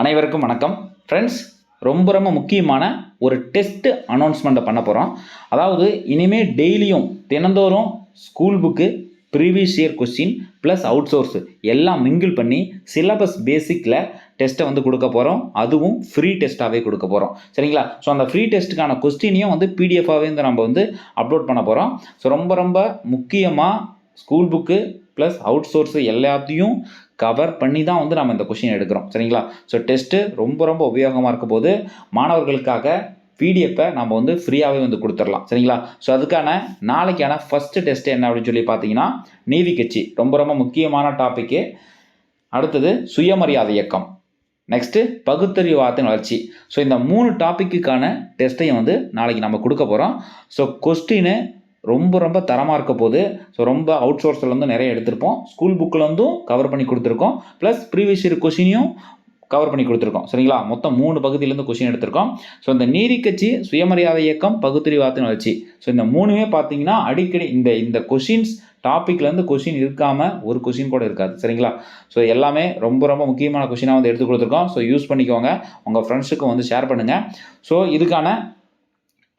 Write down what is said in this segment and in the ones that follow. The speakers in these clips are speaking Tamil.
அனைவருக்கும் வணக்கம். ஃப்ரெண்ட்ஸ் ரொம்ப ரொம்ப முக்கியமான ஒரு டெஸ்ட்டு அனௌன்ஸ்மெண்ட்டை பண்ண போகிறோம் அதாவது இனிமேல் டெய்லியும் தினந்தோறும் school book previous year question plus out source எல்லாம் மிங்கிள் பண்ணி சிலபஸ் பேசிக்கில் டெஸ்ட்டை வந்து கொடுக்க போகிறோம் அதுவும் ஃப்ரீ டெஸ்ட்டாகவே கொடுக்க போகிறோம் சரிங்களா? ஸோ அந்த ஃப்ரீ டெஸ்ட்டுக்கான கொஸ்டினையும் வந்து பிடிஎஃபாகவே வந்து நம்ம வந்து அப்லோட் பண்ண போகிறோம் ஸோ ரொம்ப ரொம்ப முக்கியமாக school book plus out source எல்லாத்தையும் கவர் பண்ணி தான் வந்து நம்ம இந்த கொஷின் எடுக்கிறோம். சரிங்களா? ஸோ டெஸ்ட்டு ரொம்ப ரொம்ப உபயோகமாக இருக்க போது மாணவர்களுக்காக பிடிஎஃப்பை நம்ம வந்து ஃப்ரீயாகவே வந்து கொடுத்துடலாம். சரிங்களா? ஸோ அதுக்கான நாளைக்கான ஃபஸ்ட்டு டெஸ்ட் என்ன அப்படின்னு சொல்லி பார்த்தீங்கன்னா நீதி கட்சி. ரொம்ப ரொம்ப முக்கியமான டாப்பிக்கு அடுத்தது சுயமரியாதை இயக்கம். நெக்ஸ்ட்டு பகுத்தறிவாதத்தின் வளர்ச்சி. ஸோ இந்த மூணு டாப்பிக்குக்கான டெஸ்ட்டையும் வந்து நாளைக்கு நம்ம கொடுக்க போகிறோம் ஸோ கொஸ்டின்னு ரொம்ப ரொம்ப தரமாக இருக்க போது ஸோ ரொம்ப அவுட் சோர்ஸ்லேருந்து நிறைய எடுத்திருப்போம். ஸ்கூல் புக்கிலேருந்தும் கவர் பண்ணி கொடுத்துருக்கோம். ப்ளஸ் ப்ரீவியஸ் இயர் கொஷினையும் கவர் பண்ணி கொடுத்துருக்கோம். சரிங்களா? மொத்தம் மூணு பகுதியிலேருந்து கொஷின் எடுத்திருக்கோம். ஸோ இந்த நீரிக்கட்சி சுயமரியாதை இயக்கம் பகுத்தறிவாதத்தின் வளர்ச்சி. ஸோ இந்த மூணுமே பார்த்தீங்கன்னா அடிக்கடி இந்த இந்த கொஷின்ஸ் டாப்பிக்லேருந்து கொஷின் இருக்காமல் ஒரு கொஷின் கூட இருக்காது. சரிங்களா? ஸோ எல்லாமே ரொம்ப ரொம்ப முக்கியமான கொஷினாக வந்து எடுத்து கொடுத்துருக்கோம். ஸோ யூஸ் பண்ணிக்கோங்க. உங்கள் ஃப்ரெண்ட்ஸுக்கும் வந்து ஷேர் பண்ணுங்கள் ஸோ இதுக்கான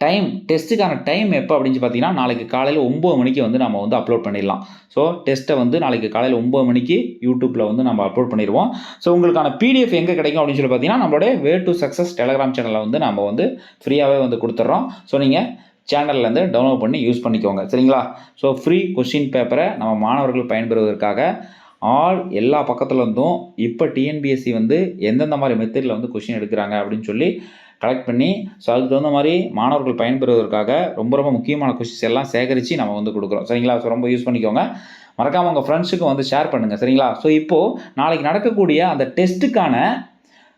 டைம் டெஸ்ட்டுக்கான டைம் எப்போ அப்படின்னு பார்த்தீங்கன்னா நாளைக்கு காலையில் ஒம்பது மணிக்கு வந்து நம்ம வந்து அப்லோட் பண்ணிடலாம். ஸோ டெஸ்ட்டை வந்து நாளைக்கு காலையில் ஒம்பது மணிக்கு யூடியூப்பில் வந்து நம்ம அப்லோட் பண்ணிடுவோம். ஸோ உங்களுக்கான பிடிஎஃப் எங்கே கிடைக்கும் அப்படின்னு சொல்லி பார்த்தீங்கன்னா நம்மளுடைய வே டு சக்ஸஸ் டெலகிராம் சேனலில் வந்து நம்ம வந்து ஃப்ரீயாகவே வந்து கொடுத்துட்றோம். ஸோ நீங்கள் சேனல்லேருந்து டவுன்லோட் பண்ணி யூஸ் பண்ணிக்கோங்க. சரிங்களா? ஸோ ஃப்ரீ கொஷின் பேப்பரை நம்ம மாணவர்கள் பயன்பெறுவதற்காக ஆல் எல்லா பக்கத்துலேருந்தும் இப்போ டிஎன்பிஎஸ்சி வந்து எந்தெந்த மாதிரி மெத்தடில் வந்து கொஷின் எடுக்கிறாங்க அப்படின்னு சொல்லி கலெக்ட் பண்ணி ஸோ அதுக்கு தகுந்த மாதிரி மாணவர்கள் பயன்பெறுவதற்காக ரொம்ப ரொம்ப முக்கியமான கொஷின்ஸ் எல்லாம் சேகரித்து நம்ம வந்து கொடுக்குறோம். சரிங்களா? ஸோ ரொம்ப யூஸ் பண்ணிக்கோங்க. மறக்காமல் உங்கள் ஃப்ரெண்ட்ஸுக்கும் வந்து ஷேர் பண்ணுங்கள் சரிங்களா? ஸோ இப்போது நாளைக்கு நடக்கக்கூடிய அந்த டெஸ்ட்டுக்கான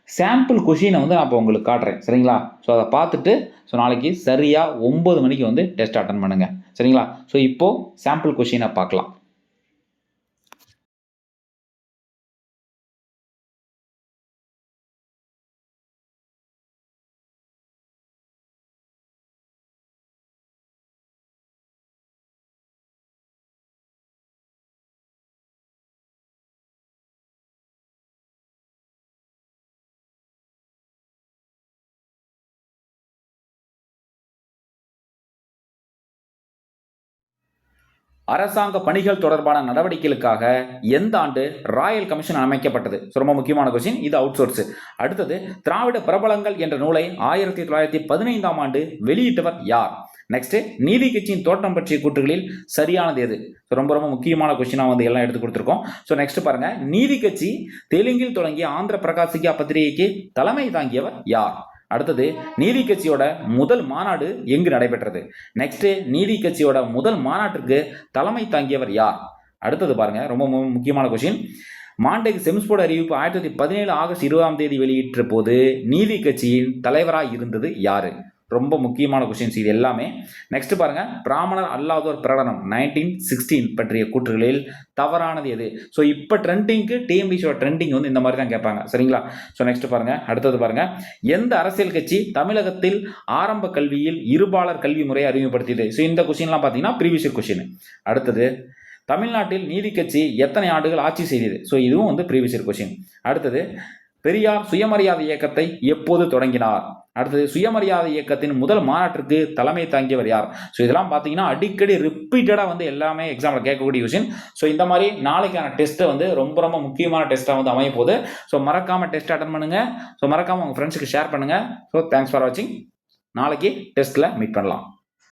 சாம்பிள் கொஷினை வந்து நான் இப்போ உங்களுக்கு காட்டுறேன். சரிங்களா? ஸோ அதை பார்த்துட்டு ஸோ நாளைக்கு சரியாக ஒம்பது மணிக்கு வந்து டெஸ்ட் அட்டன் பண்ணுங்கள் சரிங்களா? ஸோ இப்போது சாம்பிள் கொஷினை பார்க்கலாம். அரசாங்க பணிகள் தொடர்பான நடவடிக்கைகளுக்காக எந்த ஆண்டு ராயல் கமிஷன் அமைக்கப்பட்டது? ரொம்ப முக்கியமான கொஸ்டின் இது அவுட் சோர்ஸ் அடுத்தது திராவிட பிரபலங்கள் என்ற நூலை ஆயிரத்தி தொள்ளாயிரத்தி பதினைந்தாம் ஆண்டு வெளியிட்டவர் யார்? நெக்ஸ்ட் நீதி கட்சியின் தோற்றம் பற்றிய கூற்றுகளில் சரியானது எது? ரொம்ப ரொம்ப முக்கியமான கொஸ்டினாக வந்து எல்லாம் எடுத்து கொடுத்துருக்கோம். ஸோ நெக்ஸ்ட் பாருங்க. நீதி கட்சி தெலுங்கில் தொடங்கிய ஆந்திர பிரகாசிகா பத்திரிகைக்கு தலைமை தாங்கியவர் யார்? அடுத்தது நீதி கட்சியோட முதல் மாநாடு எங்கு நடைபெற்றது? நெக்ஸ்ட் நீதி கட்சியோட முதல் மாநாட்டிற்கு தலைமை தாங்கியவர் யார்? அடுத்தது பாருங்க ரொம்ப முக்கியமான கொஸ்டின் மாண்டேக் செம்ஸ்போர்ட் அறிவிப்பு ஆயிரத்தி தொள்ளாயிரத்தி பதினேழு ஆகஸ்ட் இருபதாம் தேதி வெளியிட்ட போது நீதி கட்சியின் தலைவராக இருந்தது யாரு? ரொம்ப முக்கியமான கொஷின்ஸ் இது எல்லாமே. நெக்ஸ்ட் பாருங்கள் பிராமணர் அல்லாதோர் பிரகடனம் நைன்டீன் சிக்ஸ்டீன் பற்றிய கூற்றுகளில் தவறானது எது? ஸோ இப்போ ட்ரெண்டிங்க்கு டிஎம்பிசியோட ட்ரெண்டிங் வந்து இந்த மாதிரி தான் கேட்பாங்க. சரிங்களா? ஸோ நெக்ஸ்ட் பாருங்கள் அடுத்தது பாருங்கள் எந்த அரசியல் கட்சி தமிழகத்தில் ஆரம்ப கல்வியில் இருபாலர் கல்வி முறையை அறிமுகப்படுத்தியது? ஸோ இந்த கொஷின்லாம் பார்த்தீங்கன்னா ப்ரீவியஸ் கொஷின் அடுத்தது தமிழ்நாட்டில் நீதி கட்சி எத்தனை ஆண்டுகள் ஆட்சி செய்தது? ஸோ இதுவும் வந்து ப்ரீவியஸ் கொஷின் அடுத்தது பெரியார் சுயமரியாதை இயக்கத்தை எப்போது தொடங்கினார்? அடுத்தது சுயமரியாதை இயக்கத்தின் முதல் மாநாட்டிற்கு தலைமை தாங்கியவர் யார்? ஸோ இதெல்லாம் பார்த்தீங்கன்னா அடிக்கடி ரிப்பீட்டடாக வந்து எல்லாமே எக்ஸாமில் கேட்கக்கூடிய விஷயம் ஸோ இந்த மாதிரி நாளைக்கான டெஸ்ட்டை வந்து ரொம்ப ரொம்ப முக்கியமான டெஸ்ட்டாக வந்து அமைய போகுது. ஸோ மறக்காமல் டெஸ்ட் அட்டன் பண்ணுங்கள் ஸோ மறக்காமல் உங்கள் ஃப்ரெண்ட்ஸுக்கு ஷேர் பண்ணுங்கள் ஸோ தேங்க்ஸ் ஃபார் வாட்சிங் நாளைக்கு டெஸ்ட்டில் மீட் பண்ணலாம்.